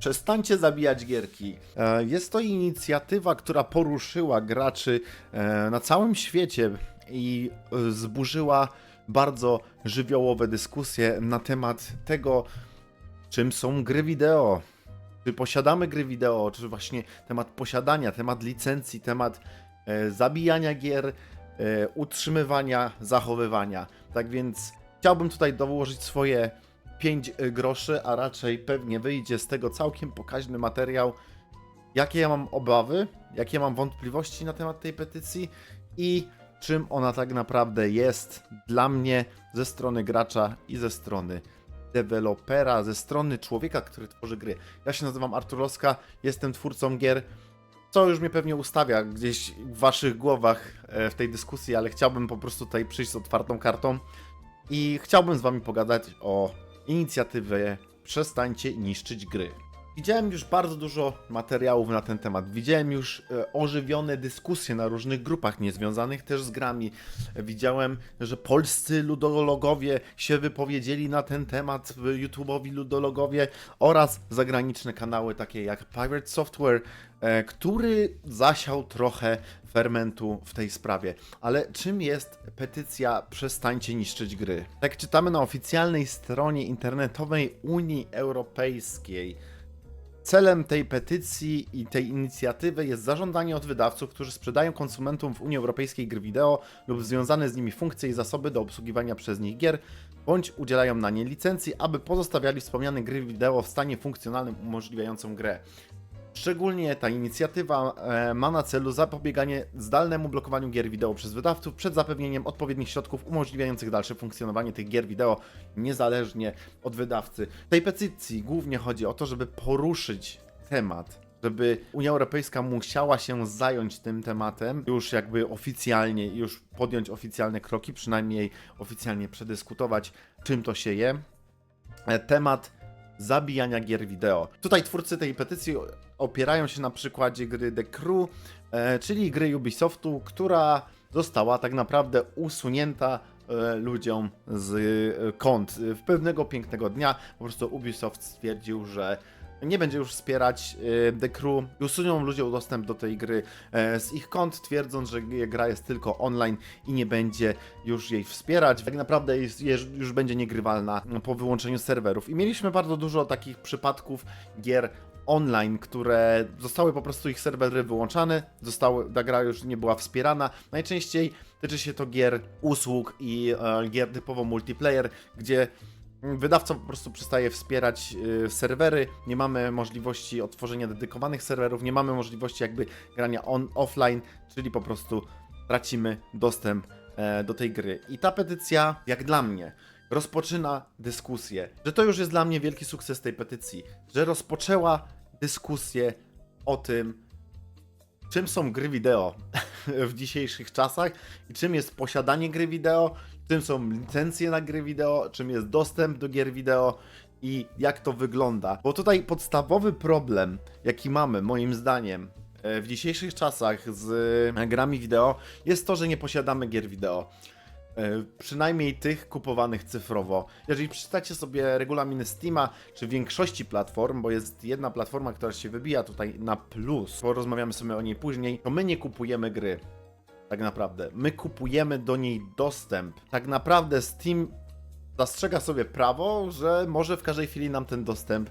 Przestańcie zabijać gierki. E, Jest to inicjatywa, która poruszyła graczy e, na całym świecie i e, zburzyła bardzo żywiołowe dyskusje na temat tego, czym są gry wideo. Czy posiadamy gry wideo, czy właśnie temat posiadania, temat licencji, temat zabijania gier, utrzymywania, zachowywania. Tak więc chciałbym tutaj dołożyć swoje 5 groszy, a raczej pewnie wyjdzie z tego całkiem pokaźny materiał, jakie ja mam obawy, jakie mam wątpliwości na temat tej petycji? I czym ona tak naprawdę jest dla mnie ze strony gracza i ze strony dewelopera, ze strony człowieka, który tworzy gry. Ja się nazywam Artur Roska, jestem twórcą gier, co już mnie pewnie ustawia gdzieś w waszych głowach e, w tej dyskusji, ale chciałbym po prostu tutaj przyjść z otwartą kartą i chciałbym z wami pogadać o inicjatywie Przestańcie niszczyć gry. Widziałem już bardzo dużo materiałów na ten temat. Widziałem już e, ożywione dyskusje na różnych grupach niezwiązanych też z grami. Widziałem, że polscy ludologowie się wypowiedzieli na ten temat, YouTube'owi ludologowie oraz zagraniczne kanały takie jak Pirate Software, który zasiał trochę fermentu w tej sprawie. Ale czym jest petycja Przestańcie niszczyć gry? Jak czytamy na oficjalnej stronie internetowej Unii Europejskiej, Celem tej petycji i tej inicjatywy jest zażądanie od wydawców, którzy sprzedają konsumentom w Unii Europejskiej gry wideo lub związane z nimi funkcje i zasoby do obsługiwania przez nich gier, bądź udzielają na nie licencji, aby pozostawiali wspomniane gry wideo w stanie funkcjonalnym umożliwiającą grę. Szczególnie ta inicjatywa e, ma na celu zapobieganie zdalnemu blokowaniu gier wideo przez wydawców przed zapewnieniem odpowiednich środków umożliwiających dalsze funkcjonowanie tych gier wideo niezależnie od wydawcy. W tej petycji głównie chodzi o to, żeby poruszyć temat, żeby Unia Europejska musiała się zająć tym tematem, już jakby oficjalnie, już podjąć oficjalne kroki, przynajmniej oficjalnie przedyskutować, czym to się je. E, Temat zabijania gier wideo. Tutaj twórcy tej petycji opierają się na przykładzie gry The Crew, e, czyli gry Ubisoftu, która została tak naprawdę usunięta e, ludziom z e, kont. W pewnego pięknego dnia po prostu Ubisoft stwierdził, że nie będzie już wspierać e, The Crew usunią ludziom dostęp do tej gry e, z ich kont, twierdząc, że gra jest tylko online i nie będzie już jej wspierać. Tak naprawdę jest, już będzie niegrywalna po wyłączeniu serwerów. I mieliśmy bardzo dużo takich przypadków gier online, które zostały po prostu ich serwery wyłączane, zostały, ta gra już nie była wspierana. Najczęściej tyczy się to gier usług i e, gier typowo multiplayer, gdzie Wydawca po prostu przestaje wspierać y, serwery, nie mamy możliwości otworzenia dedykowanych serwerów, nie mamy możliwości jakby grania on, offline, czyli po prostu tracimy dostęp e, do tej gry. I ta petycja, jak dla mnie, rozpoczyna dyskusję, że to już jest dla mnie wielki sukces tej petycji, że rozpoczęła dyskusję o tym, czym są gry wideo w dzisiejszych czasach i czym jest posiadanie gry wideo, czym są licencje na gry wideo, czym jest dostęp do gier wideo i jak to wygląda. Bo tutaj podstawowy problem, jaki mamy, moim zdaniem, e, w dzisiejszych czasach z e, grami wideo, jest to, że nie posiadamy gier wideo. E, Przynajmniej tych kupowanych cyfrowo. Jeżeli przeczytacie sobie regulaminy Steama, czy większości platform, bo jest jedna platforma, która się wybija tutaj na plus, porozmawiamy sobie o niej później, to my nie kupujemy gry. Tak naprawdę. My kupujemy do niej dostęp. Tak naprawdę Steam zastrzega sobie prawo, że może w każdej chwili nam ten dostęp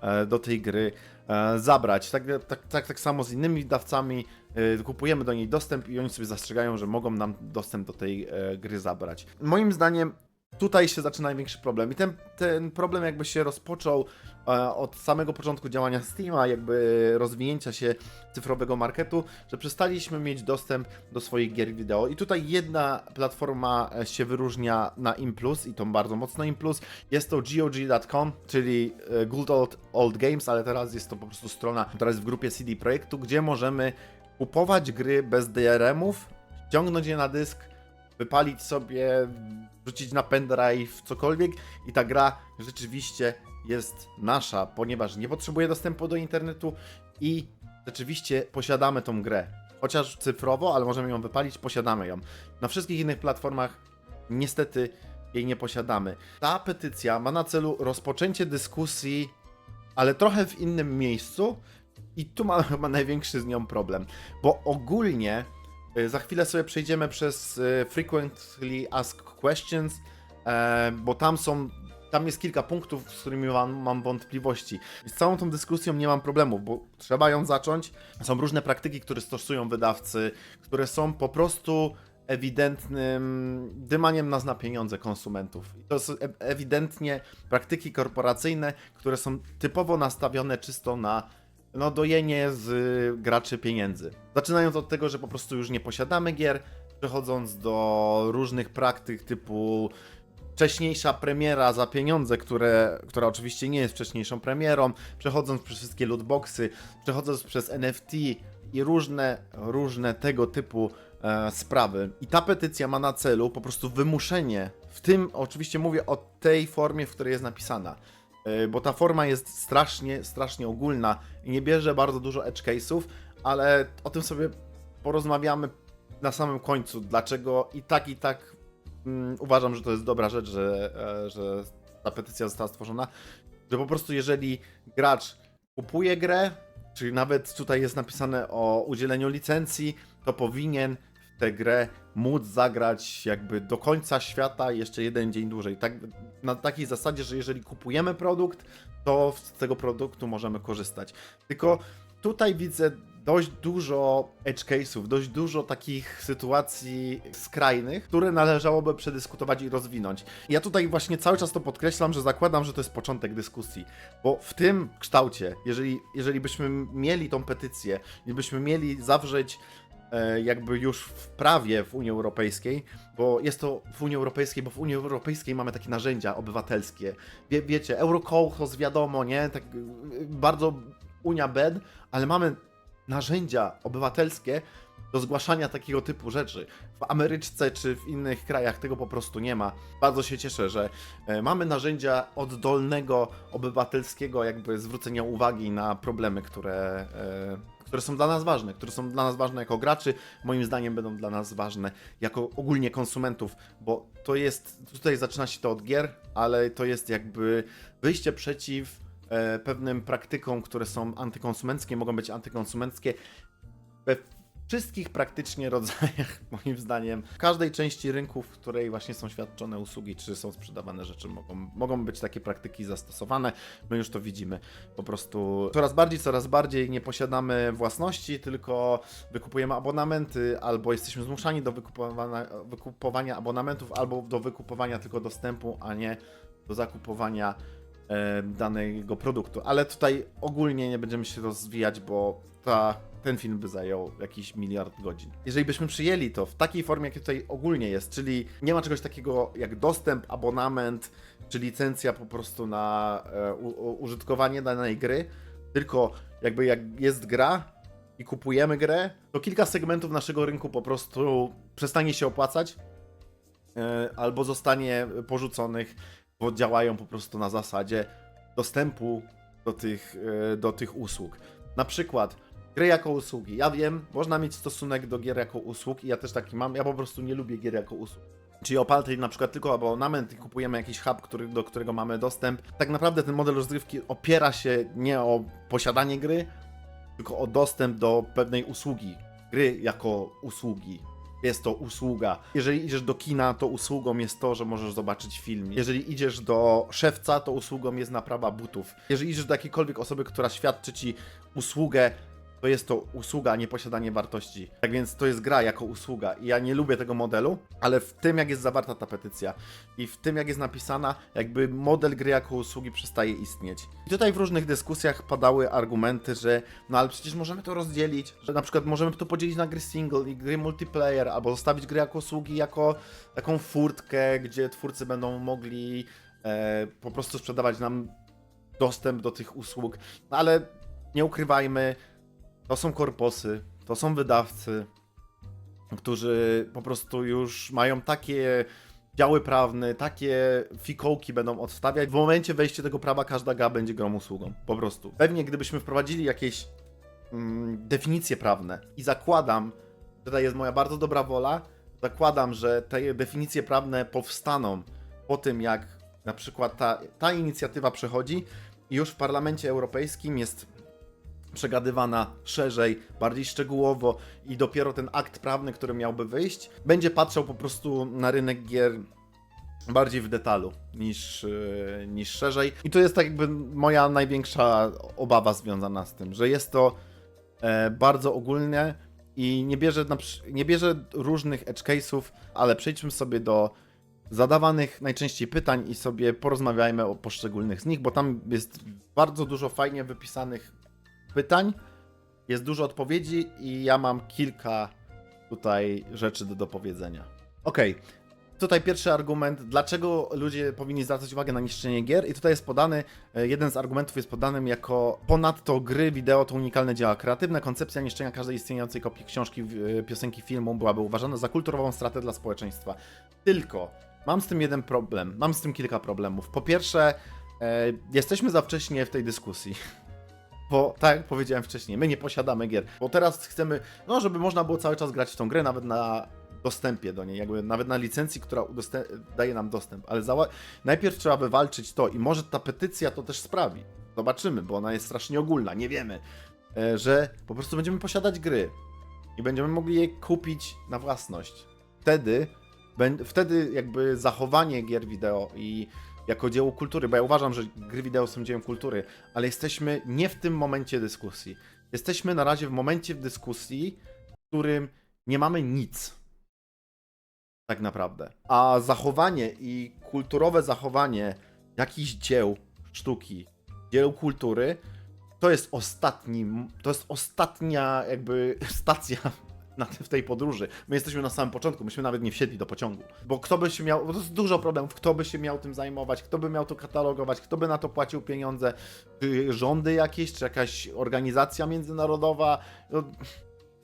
e, do tej gry e, zabrać. Tak, tak, tak, tak samo z innymi wydawcami e, kupujemy do niej dostęp i oni sobie zastrzegają, że mogą nam dostęp do tej gry zabrać. Moim zdaniem tutaj się zaczyna największy problem i ten, ten problem jakby się rozpoczął e, od samego początku działania Steama, jakby rozwinięcia się cyfrowego marketu, że przestaliśmy mieć dostęp do swoich gier wideo i tutaj jedna platforma e, się wyróżnia na Implus i to bardzo mocno Implus. Jest to GOG.com, czyli e, Good Old, Old Games, ale teraz jest to po prostu strona, która jest w grupie CD Projektu, gdzie możemy kupować gry bez DRM-ów, ściągnąć je na dysk, wypalić sobie, wrzucić na pendrive, cokolwiek i ta gra rzeczywiście jest nasza, ponieważ nie potrzebuje dostępu do internetu i rzeczywiście posiadamy tą grę. Chociaż cyfrowo, ale możemy ją wypalić, posiadamy ją. Na wszystkich innych platformach niestety jej nie posiadamy. Ta petycja ma na celu rozpoczęcie dyskusji ale trochę w innym miejscu i tu mam chyba największy z nią problem, bo ogólnie za chwilę sobie przejdziemy przez y, Frequently Asked Questions, e, bo tam są, tam jest kilka punktów, z którymi mam, mam wątpliwości. Z całą tą dyskusją nie mam problemu, bo trzeba ją zacząć. Są różne praktyki, które stosują wydawcy, które są po prostu ewidentnym dymaniem nas na pieniądze konsumentów. I to są e- ewidentnie praktyki korporacyjne, które są typowo nastawione czysto na no, dojenie z y, graczy pieniędzy. Zaczynając od tego, że po prostu już nie posiadamy gier, przechodząc do różnych praktyk typu wcześniejsza premiera za pieniądze, które, która oczywiście nie jest wcześniejszą premierą, przechodząc przez wszystkie lootboxy, przechodząc przez NFT i różne, różne tego typu e, sprawy. I ta petycja ma na celu po prostu wymuszenie, w tym oczywiście mówię o tej formie, w której jest napisana, bo ta forma jest strasznie, strasznie ogólna i nie bierze bardzo dużo edge case'ów, ale o tym sobie porozmawiamy na samym końcu, dlaczego i tak, i tak mm, uważam, że to jest dobra rzecz, że, e, że ta petycja została stworzona, że po prostu jeżeli gracz kupuje grę, czyli nawet tutaj jest napisane o udzieleniu licencji, to powinien tę grę móc zagrać jakby do końca świata jeszcze jeden dzień dłużej. Tak, na takiej zasadzie, że jeżeli kupujemy produkt, to z tego produktu możemy korzystać. Tylko tutaj widzę dość dużo edge case'ów, dość dużo takich sytuacji skrajnych, które należałoby przedyskutować i rozwinąć. Ja tutaj właśnie cały czas to podkreślam, że zakładam, że to jest początek dyskusji, bo w tym kształcie, jeżeli, jeżeli byśmy mieli tą petycję i byśmy mieli zawrzeć jakby już w prawie w Unii Europejskiej, bo jest to w Unii Europejskiej, bo w Unii Europejskiej mamy takie narzędzia obywatelskie. Wie, wiecie, Eurokołchos wiadomo, nie? Tak y, bardzo Unia BED, ale mamy narzędzia obywatelskie do zgłaszania takiego typu rzeczy. W Ameryczce czy w innych krajach tego po prostu nie ma. Bardzo się cieszę, że e, mamy narzędzia oddolnego, obywatelskiego jakby zwrócenia uwagi na problemy, które, e, które są dla nas ważne, które są dla nas ważne jako graczy, moim zdaniem będą dla nas ważne jako ogólnie konsumentów, bo to jest, tutaj zaczyna się to od gier, ale to jest jakby wyjście przeciw e, pewnym praktykom, które są antykonsumenckie, mogą być antykonsumenckie. We wszystkich praktycznie rodzajach, moim zdaniem, każdej części rynku, w której właśnie są świadczone usługi, czy są sprzedawane rzeczy, mogą, mogą być takie praktyki zastosowane. My już to widzimy. Po prostu coraz bardziej, coraz bardziej nie posiadamy własności, tylko wykupujemy abonamenty, albo jesteśmy zmuszani do wykupowania, wykupowania abonamentów, albo do wykupowania tylko dostępu, a nie do zakupowania e, danego produktu. Ale tutaj ogólnie nie będziemy się rozwijać, bo ta, ten film by zajął jakiś miliard godzin. Jeżeli byśmy przyjęli to w takiej formie, jak tutaj ogólnie jest, czyli nie ma czegoś takiego jak dostęp, abonament, czy licencja po prostu na e, u, użytkowanie danej gry, tylko jakby jak jest gra i kupujemy grę, to kilka segmentów naszego rynku po prostu przestanie się opłacać e, albo zostanie porzuconych, bo działają po prostu na zasadzie dostępu do tych, e, do tych usług. Na przykład gry jako usługi. Ja wiem, można mieć stosunek do gier jako usług i ja też taki mam. Ja po prostu nie lubię gier jako usług. Czyli opalty na przykład tylko abonament i kupujemy jakiś hub, który, do którego mamy dostęp. Tak naprawdę ten model rozgrywki opiera się nie o posiadanie gry, tylko o dostęp do pewnej usługi. Gry jako usługi. Jest to usługa. Jeżeli idziesz do kina, to usługą jest to, że możesz zobaczyć film. Jeżeli idziesz do szewca, to usługą jest naprawa butów. Jeżeli idziesz do jakiejkolwiek osoby, która świadczy ci usługę, to jest to usługa, a nie posiadanie wartości. Tak więc to jest gra jako usługa i ja nie lubię tego modelu, ale w tym jak jest zawarta ta petycja i w tym jak jest napisana, jakby model gry jako usługi przestaje istnieć. I tutaj w różnych dyskusjach padały argumenty, że no ale przecież możemy to rozdzielić, że na przykład możemy to podzielić na gry single i gry multiplayer, albo zostawić gry jako usługi jako taką furtkę, gdzie twórcy będą mogli e, po prostu sprzedawać nam dostęp do tych usług, no ale nie ukrywajmy, to są korposy, to są wydawcy, którzy po prostu już mają takie działy prawne, takie fikołki będą odstawiać. W momencie wejścia tego prawa każda gra będzie grą usługą. Po prostu. Pewnie gdybyśmy wprowadzili jakieś mm, definicje prawne i zakładam, tutaj jest moja bardzo dobra wola, zakładam, że te definicje prawne powstaną po tym, jak na przykład ta, ta inicjatywa przechodzi, już w Parlamencie Europejskim jest przegadywana szerzej, bardziej szczegółowo i dopiero ten akt prawny, który miałby wyjść, będzie patrzał po prostu na rynek gier bardziej w detalu niż, yy, niż szerzej. I to jest tak jakby moja największa obawa związana z tym, że jest to e, bardzo ogólne i nie bierze, na, nie bierze różnych edge case'ów, ale przejdźmy sobie do zadawanych najczęściej pytań i sobie porozmawiajmy o poszczególnych z nich, bo tam jest bardzo dużo fajnie wypisanych pytań, jest dużo odpowiedzi i ja mam kilka tutaj rzeczy do dopowiedzenia. Okej, tutaj pierwszy argument, dlaczego ludzie powinni zwracać uwagę na niszczenie gier i tutaj jest podany, e, jeden z argumentów jest podanym jako ponadto gry wideo to unikalne dzieła kreatywne, koncepcja niszczenia każdej istniejącej kopii książki, e, piosenki, filmu byłaby uważana za kulturową stratę dla społeczeństwa. Tylko, mam z tym jeden problem, mam z tym kilka problemów. Po pierwsze, e, jesteśmy za wcześnie w tej dyskusji. Bo tak jak powiedziałem wcześniej, my nie posiadamy gier. Bo teraz chcemy, no żeby można było cały czas grać w tą grę, nawet na dostępie do niej, jakby nawet na licencji, która daje nam dostęp. Ale najpierw trzeba wywalczyć to i może ta petycja to też sprawi. Zobaczymy, bo ona jest strasznie ogólna, nie wiemy. E, że po prostu będziemy posiadać gry i będziemy mogli je kupić na własność. Wtedy, wtedy jakby zachowanie gier wideo i jako dzieło kultury, bo ja uważam, że gry wideo są dziełem kultury, ale jesteśmy nie w tym momencie dyskusji. Jesteśmy na razie w momencie w dyskusji, w którym nie mamy nic. Tak naprawdę. A zachowanie i kulturowe zachowanie jakichś dzieł sztuki, dzieł kultury, to jest ostatni, to jest ostatnia jakby stacja na, w tej podróży. My jesteśmy na samym początku, myśmy nawet nie wsiedli do pociągu. Bo kto by się miał, bo to jest dużo problemów, kto by się miał tym zajmować, kto by miał to katalogować, kto by na to płacił pieniądze, czy rządy jakieś, czy jakaś organizacja międzynarodowa. No,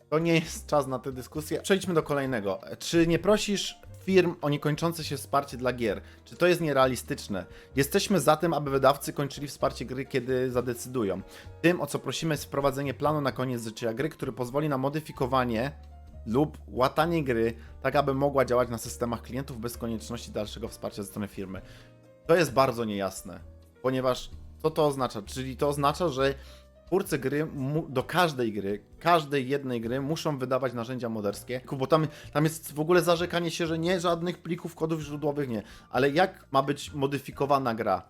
to nie jest czas na tę dyskusję. Przejdźmy do kolejnego. Czy nie prosisz firm o niekończące się wsparcie dla gier? Czy to jest nierealistyczne? Jesteśmy za tym, aby wydawcy kończyli wsparcie gry, kiedy zadecydują. Tym, o co prosimy, jest wprowadzenie planu na koniec życia gry, który pozwoli na modyfikowanie lub łatanie gry, tak aby mogła działać na systemach klientów bez konieczności dalszego wsparcia ze strony firmy. To jest bardzo niejasne, ponieważ co to oznacza? Czyli to oznacza, że twórcy gry do każdej gry, każdej jednej gry muszą wydawać narzędzia moderskie, bo tam, tam jest w ogóle zarzekanie się, że nie żadnych plików kodów źródłowych, nie. Ale jak ma być modyfikowana gra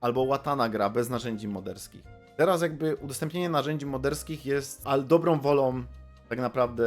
albo łatana gra bez narzędzi moderskich? Teraz jakby udostępnienie narzędzi moderskich jest dobrą wolą tak naprawdę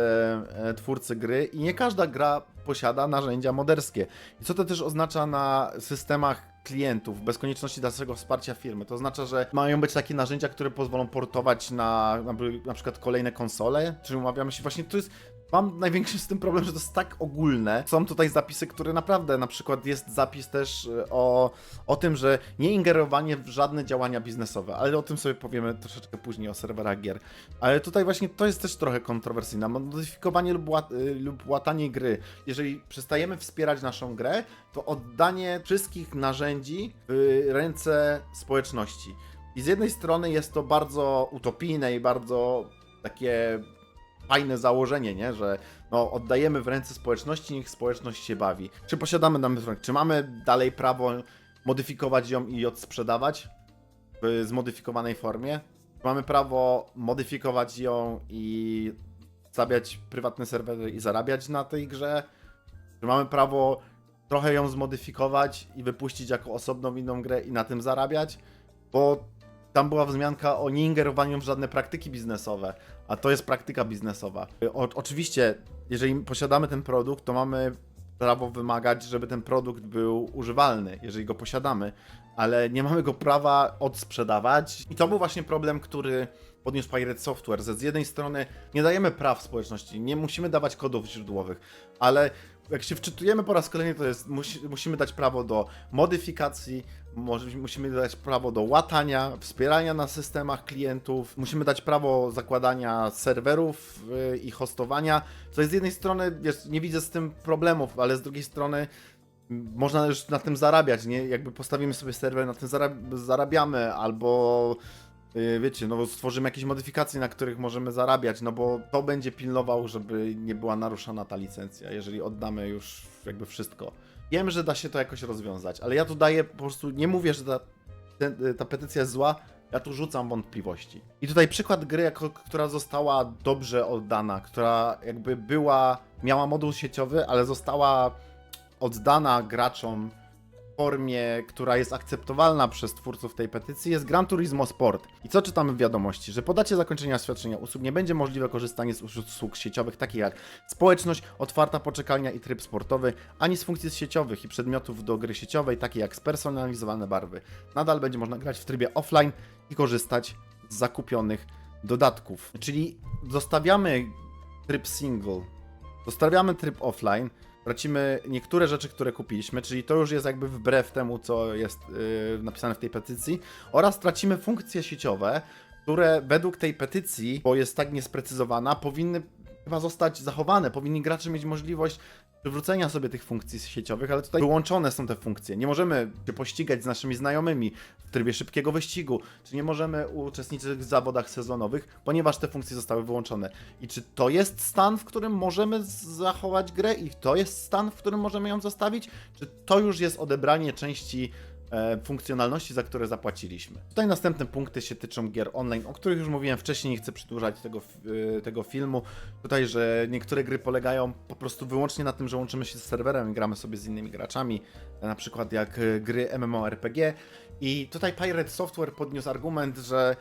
e, twórcy gry i nie każda gra posiada narzędzia moderskie. I co to też oznacza na systemach klientów, bez konieczności dalszego wsparcia firmy. To oznacza, że mają być takie narzędzia, które pozwolą portować na, na, na przykład kolejne konsole, czy umawiamy się właśnie, to jest Mam największy z tym problem, że to jest tak ogólne. Są tutaj zapisy, które naprawdę, na przykład jest zapis też y, o, o tym, że nie ingerowanie w żadne działania biznesowe, ale o tym sobie powiemy troszeczkę później o serwerach gier. Ale tutaj właśnie to jest też trochę kontrowersyjne. Modyfikowanie lub, łat, y, lub łatanie gry. Jeżeli przestajemy wspierać naszą grę, to oddanie wszystkich narzędzi w ręce społeczności. I z jednej strony jest to bardzo utopijne i bardzo takie fajne założenie, nie? że no, oddajemy w ręce społeczności, niech społeczność się bawi. Czy posiadamy damy w Czy mamy dalej prawo modyfikować ją i odsprzedawać w zmodyfikowanej formie? Czy mamy prawo modyfikować ją i stawiać prywatne serwery i zarabiać na tej grze? Czy mamy prawo trochę ją zmodyfikować i wypuścić jako osobną inną grę i na tym zarabiać? Bo tam była wzmianka o nieingerowaniu w żadne praktyki biznesowe, a to jest praktyka biznesowa. O, oczywiście, jeżeli posiadamy ten produkt, to mamy prawo wymagać, żeby ten produkt był używalny, jeżeli go posiadamy, ale nie mamy go prawa odsprzedawać. I to był właśnie problem, który podniósł Pirate Software, że z jednej strony nie dajemy praw społeczności, nie musimy dawać kodów źródłowych, ale jak się wczytujemy po raz kolejny, to jest, musi, musimy dać prawo do modyfikacji, może, musimy dać prawo do łatania, wspierania na systemach klientów, musimy dać prawo zakładania serwerów yy, i hostowania, co z jednej strony, wiesz, nie widzę z tym problemów, ale z drugiej strony m, można już na tym zarabiać, nie? Jakby postawimy sobie serwer, na tym zarab- zarabiamy, albo wiecie, no stworzymy jakieś modyfikacje, na których możemy zarabiać, no bo to będzie pilnował, żeby nie była naruszana ta licencja, jeżeli oddamy już jakby wszystko. Wiem, że da się to jakoś rozwiązać, ale ja tu daję po prostu, nie mówię, że ta, ten, ta petycja jest zła, ja tu rzucam wątpliwości. I tutaj przykład gry, jako, która została dobrze oddana, która jakby była, miała moduł sieciowy, ale została oddana graczom formie, która jest akceptowalna przez twórców tej petycji, jest Gran Turismo Sport. I co czytamy w wiadomości? Że po dacie zakończenia świadczenia usług nie będzie możliwe korzystanie z usług sieciowych takich jak społeczność, otwarta poczekalnia i tryb sportowy, ani z funkcji sieciowych i przedmiotów do gry sieciowej, takich jak spersonalizowane barwy. Nadal będzie można grać w trybie offline i korzystać z zakupionych dodatków. Czyli zostawiamy tryb single, zostawiamy tryb offline, tracimy niektóre rzeczy, które kupiliśmy, czyli to już jest jakby wbrew temu, co jest yy, napisane w tej petycji, oraz tracimy funkcje sieciowe, które według tej petycji, bo jest tak niesprecyzowana, powinny chyba zostać zachowane. Powinni gracze mieć możliwość przywrócenia sobie tych funkcji sieciowych, ale tutaj wyłączone są te funkcje. Nie możemy się pościgać z naszymi znajomymi w trybie szybkiego wyścigu, czy nie możemy uczestniczyć w zawodach sezonowych, ponieważ te funkcje zostały wyłączone. I czy to jest stan, w którym możemy zachować grę i to jest stan, w którym możemy ją zostawić? Czy to już jest odebranie części funkcjonalności, za które zapłaciliśmy. Tutaj następne punkty się tyczą gier online, o których już mówiłem wcześniej, nie chcę przedłużać tego, e, tego filmu. Tutaj, że niektóre gry polegają po prostu wyłącznie na tym, że łączymy się z serwerem i gramy sobie z innymi graczami, e, na przykład jak e, gry MMORPG. I tutaj Pirate Software podniósł argument, że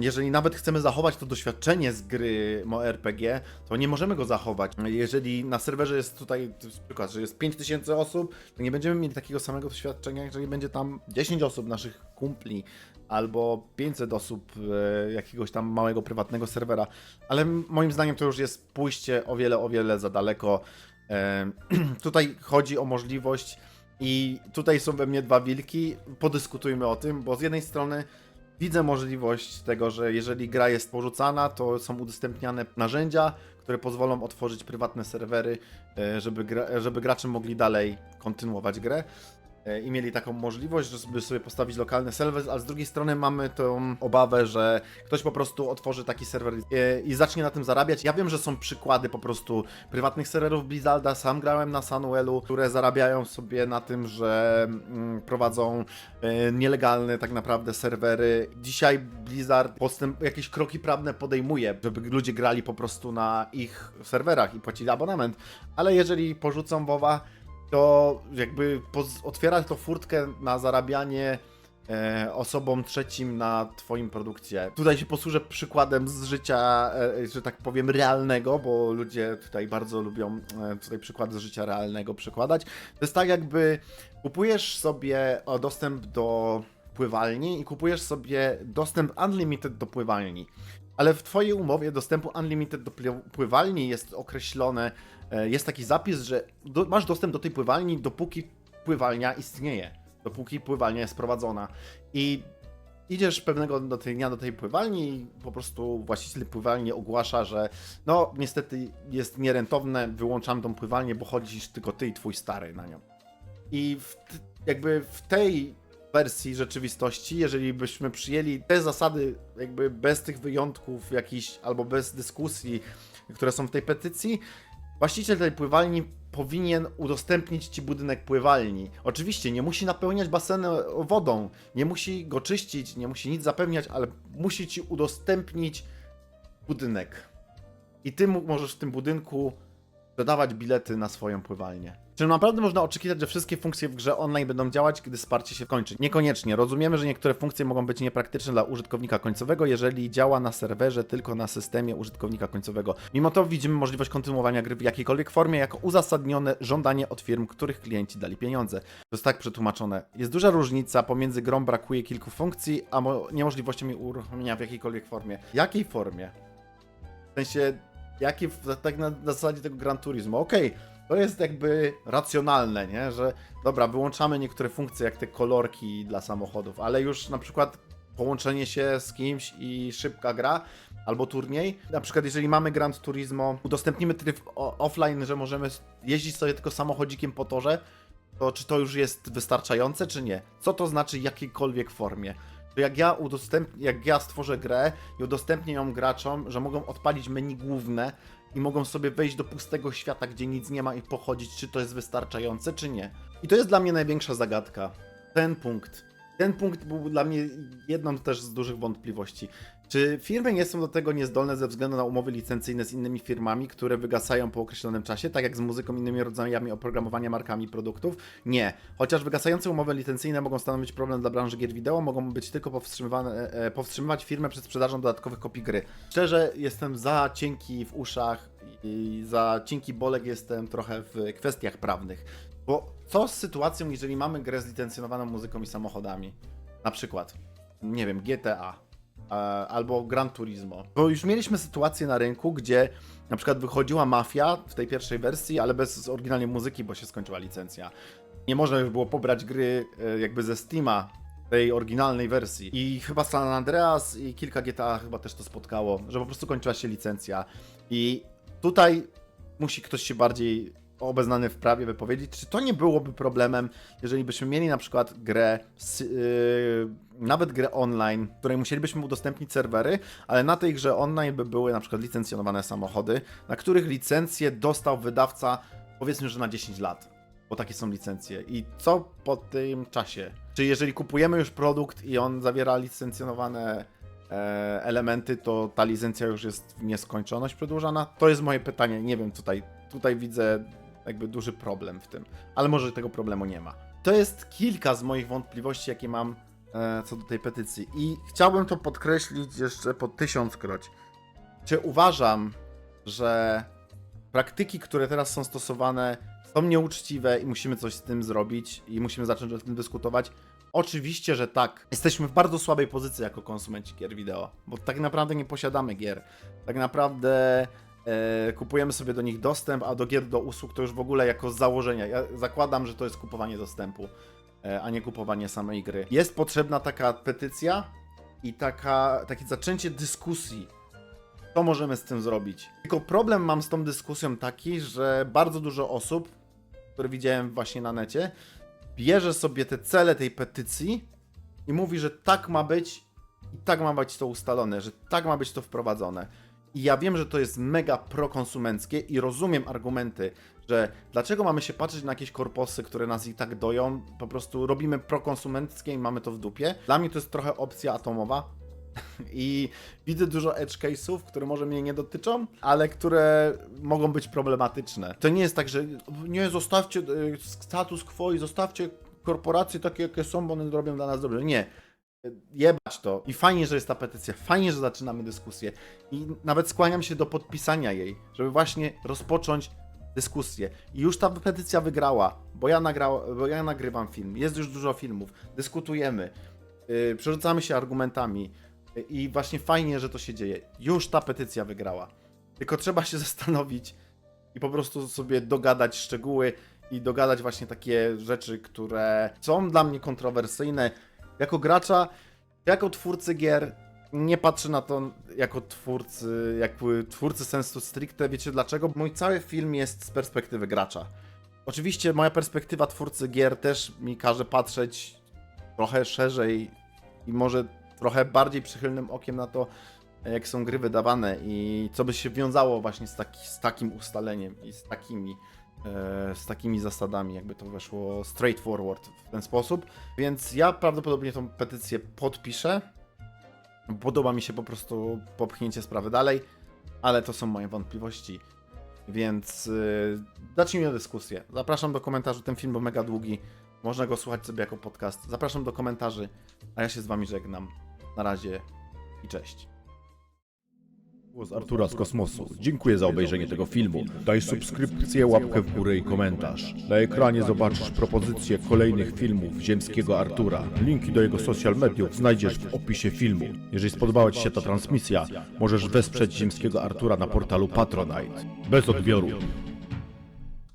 jeżeli nawet chcemy zachować to doświadczenie z gry MMORPG, to nie możemy go zachować. Jeżeli na serwerze jest tutaj przykład, że jest 5000 osób, to nie będziemy mieli takiego samego doświadczenia, jeżeli będzie tam 10 osób naszych kumpli albo 500 osób e, jakiegoś tam małego prywatnego serwera. Ale moim zdaniem to już jest pójście o wiele, o wiele za daleko. E, tutaj chodzi o możliwość i tutaj są we mnie dwa wilki. Podyskutujmy o tym, bo z jednej strony widzę możliwość tego, że jeżeli gra jest porzucana, to są udostępniane narzędzia, które pozwolą otworzyć prywatne serwery, e, żeby, gra, żeby gracze mogli dalej kontynuować grę i mieli taką możliwość, żeby sobie postawić lokalny serwer, a z drugiej strony mamy tą obawę, że ktoś po prostu otworzy taki serwer e, i zacznie na tym zarabiać. Ja wiem, że są przykłady po prostu prywatnych serwerów Blizzarda, sam grałem na Sunwellu, które zarabiają sobie na tym, że mm, prowadzą e, nielegalne tak naprawdę serwery. Dzisiaj Blizzard postęp, jakieś kroki prawne podejmuje, żeby ludzie grali po prostu na ich serwerach i płacili abonament, ale jeżeli porzucą WoWa, to jakby otwiera to furtkę na zarabianie e, osobom trzecim na twoim produkcie. Tutaj się posłużę przykładem z życia, e, że tak powiem, realnego, bo ludzie tutaj bardzo lubią e, tutaj przykłady z życia realnego przykładać. To jest tak jakby kupujesz sobie o, dostęp do pływalni i kupujesz sobie dostęp unlimited do pływalni. Ale w Twojej umowie dostępu unlimited do pływalni jest określone, e, jest taki zapis, że do, masz dostęp do tej pływalni, dopóki pływalnia istnieje, dopóki pływalnia jest prowadzona. I idziesz pewnego do tej dnia do tej pływalni i po prostu właściciel pływalni ogłasza, że no niestety jest nierentowne, wyłączam tą pływalnię, bo chodzisz tylko ty i twój stary na nią. I w, jakby w tej wersji rzeczywistości, jeżeli byśmy przyjęli te zasady jakby bez tych wyjątków jakichś, albo bez dyskusji, które są w tej petycji, właściciel tej pływalni powinien udostępnić ci budynek pływalni. Oczywiście nie musi napełniać basenu wodą, nie musi go czyścić, nie musi nic zapewniać, ale musi ci udostępnić budynek. I ty możesz w tym budynku dodawać bilety na swoją pływalnię. Czy naprawdę można oczekiwać, że wszystkie funkcje w grze online będą działać, gdy wsparcie się kończy? Niekoniecznie. Rozumiemy, że niektóre funkcje mogą być niepraktyczne dla użytkownika końcowego, jeżeli działa na serwerze tylko na systemie użytkownika końcowego. Mimo to widzimy możliwość kontynuowania gry w jakiejkolwiek formie jako uzasadnione żądanie od firm, których klienci dali pieniądze. To jest tak przetłumaczone. Jest duża różnica pomiędzy grą brakuje kilku funkcji, a mo- niemożliwością jej uruchomienia w jakiejkolwiek formie. Jakiej formie? W sensie, jakie w, tak na, na zasadzie tego Gran Turismo. Okej, to jest jakby racjonalne, nie? Że dobra, wyłączamy niektóre funkcje, jak te kolorki dla samochodów, ale już na przykład połączenie się z kimś i szybka gra albo turniej. Na przykład, jeżeli mamy Gran Turismo, udostępnimy tryb offline, że możemy jeździć sobie tylko samochodzikiem po torze, to czy to już jest wystarczające, czy nie? Co to znaczy w jakiejkolwiek formie? To jak ja udostępnię, jak ja stworzę grę i udostępnię ją graczom, że mogą odpalić menu główne i mogą sobie wejść do pustego świata, gdzie nic nie ma i pochodzić, czy to jest wystarczające, czy nie. I to jest dla mnie największa zagadka. Ten punkt. ten punkt był dla mnie jedną też z dużych wątpliwości. Czy firmy nie są do tego niezdolne ze względu na umowy licencyjne z innymi firmami, które wygasają po określonym czasie, tak jak z muzyką, innymi rodzajami oprogramowania, markami produktów? Nie. Chociaż wygasające umowy licencyjne mogą stanowić problem dla branży gier wideo, mogą być tylko powstrzymywane, e, powstrzymywać firmę przed sprzedażą dodatkowych kopii gry. Szczerze, jestem za cienki w uszach i za cienki bolek jestem trochę w kwestiach prawnych. Bo co z sytuacją, jeżeli mamy grę zlicencjonowaną muzyką i samochodami? Na przykład, nie wiem, GTA albo Gran Turismo. Bo już mieliśmy sytuację na rynku, gdzie na przykład wychodziła Mafia w tej pierwszej wersji, ale bez oryginalnej muzyki, bo się skończyła licencja. Nie można już było pobrać gry e, jakby ze Steama, tej oryginalnej wersji. I chyba San Andreas i kilka GTA chyba też to spotkało, że po prostu kończyła się licencja. I tutaj musi ktoś się bardziej obeznany w prawie wypowiedzieć, czy to nie byłoby problemem, jeżeli byśmy mieli na przykład grę, yy, nawet grę online, której musielibyśmy udostępnić serwery, ale na tej grze online by były na przykład licencjonowane samochody, na których licencję dostał wydawca powiedzmy, że na 10 lat, bo takie są licencje. I co po tym czasie? Czy jeżeli kupujemy już produkt i on zawiera licencjonowane e, elementy, to ta licencja już jest w nieskończoność przedłużana? To jest moje pytanie. Nie wiem, tutaj, tutaj widzę jakby duży problem w tym, ale może tego problemu nie ma. To jest kilka z moich wątpliwości, jakie mam e, co do tej petycji. I chciałbym to podkreślić jeszcze po tysiąckroć. Czy uważam, że praktyki, które teraz są stosowane, są nieuczciwe i musimy coś z tym zrobić i musimy zacząć o tym dyskutować? Oczywiście, że tak. Jesteśmy w bardzo słabej pozycji jako konsumenci gier wideo, bo tak naprawdę nie posiadamy gier. Tak naprawdę kupujemy sobie do nich dostęp, a do gier, do usług to już w ogóle jako z założenia. Ja zakładam, że to jest kupowanie dostępu, e, a nie kupowanie samej gry. Jest potrzebna taka petycja i taka, takie zaczęcie dyskusji co możemy z tym zrobić. Tylko problem mam z tą dyskusją taki, że bardzo dużo osób, które widziałem właśnie na necie, bierze sobie te cele tej petycji i mówi, że tak ma być i tak ma być to ustalone, że tak ma być to wprowadzone. I ja wiem, że to jest mega prokonsumenckie i rozumiem argumenty, że dlaczego mamy się patrzeć na jakieś korposy, które nas i tak doją, po prostu robimy prokonsumenckie i mamy to w dupie. Dla mnie to jest trochę opcja atomowa, i widzę dużo edge case'ów, które może mnie nie dotyczą, ale które mogą być problematyczne. To nie jest tak, że nie zostawcie y, status quo i zostawcie korporacje takie, jakie są, bo one robią dla nas dobrze. Nie. Jebać to. I fajnie, że jest ta petycja, fajnie, że zaczynamy dyskusję. I nawet skłaniam się do podpisania jej, żeby właśnie rozpocząć dyskusję. I już ta petycja wygrała, bo ja, bo ja nagrywam film, jest już dużo filmów, dyskutujemy, yy, przerzucamy się argumentami, i właśnie fajnie, że to się dzieje. Już ta petycja wygrała. Tylko trzeba się zastanowić i po prostu sobie dogadać szczegóły i dogadać właśnie takie rzeczy, które są dla mnie kontrowersyjne. Jako gracza, jako twórcy gier, nie patrzę na to jako twórcy, jakby twórcy sensu stricte. Wiecie dlaczego? Mój cały film jest z perspektywy gracza. Oczywiście moja perspektywa twórcy gier też mi każe patrzeć trochę szerzej i może trochę bardziej przychylnym okiem na to, jak są gry wydawane i co by się wiązało właśnie z, taki, z takim ustaleniem i z takimi, z takimi zasadami, jakby to weszło straightforward w ten sposób. Więc ja prawdopodobnie tą petycję podpiszę. Podoba mi się po prostu popchnięcie sprawy dalej, ale to są moje wątpliwości. Więc yy, zacznijmy dyskusję. Zapraszam do komentarzy. Ten film był mega długi. Można go słuchać sobie jako podcast. Zapraszam do komentarzy, a ja się z wami żegnam. Na razie i cześć. Głos Artura z kosmosu. Dziękuję za obejrzenie tego filmu. Daj subskrypcję, łapkę w górę i komentarz. Na ekranie zobaczysz propozycje kolejnych filmów ziemskiego Artura. Linki do jego social mediów znajdziesz w opisie filmu. Jeżeli spodobała Ci się ta transmisja, możesz wesprzeć ziemskiego Artura na portalu Patronite. Bez odbioru.